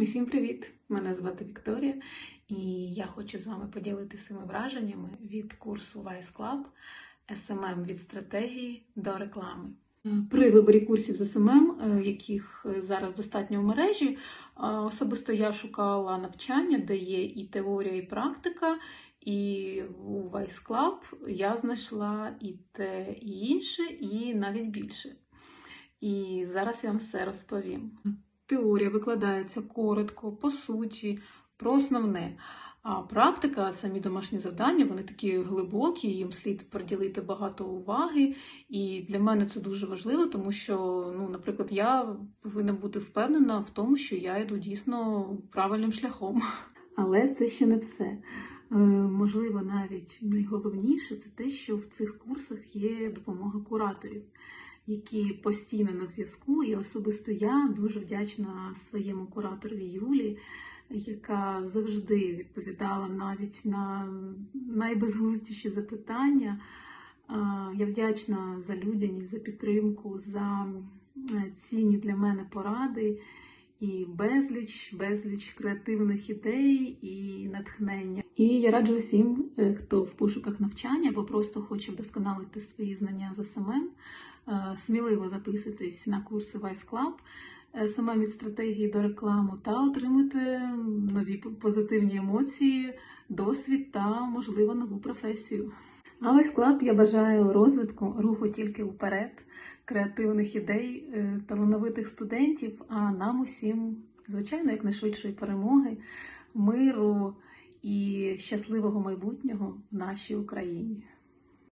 Усім привіт! Мене звати Вікторія, і я хочу з вами поділитися враженнями від курсу Vice Club SMM від стратегії до реклами. При виборі курсів з SMM, е, яких зараз достатньо в мережі, е, особисто я шукала навчання, де є і теорія, і практика. І у Vice Club я знайшла і те, і інше, і навіть більше. І зараз я вам все розповім. Теорія викладається коротко, по суті, про основне. А практика, самі домашні завдання, вони такі глибокі, їм слід приділити багато уваги. І для мене це дуже важливо, тому що, ну, наприклад, я повинна бути впевнена в тому, що я йду дійсно правильним шляхом. Але це ще не все. Е, Можливо, навіть найголовніше це те, що в цих курсах є допомога кураторів які постійно на зв'язку, і особисто я дуже вдячна своєму кураторові Юлі, яка завжди відповідала навіть на найбезглуздіші запитання. Я вдячна за людяність, за підтримку, за е, цінні для мене поради і безліч, безліч креативних ідей і натхнення. І я раджу всім, е, хто в пошуках навчання або просто хоче вдосконалити свої знання за самим, е, сміливо записуйтесь на курси Vice Club, саме від стратегії до реклами, та отримати нові позитивні емоції, досвід та, можливо, нову професію. Vice Club я бажаю розвитку, руху тільки вперед, креативних ідей, е, талановитих студентів, а нам усім, звичайно, якнайшвидшої перемоги, миру і щасливого майбутнього в нашій Україні.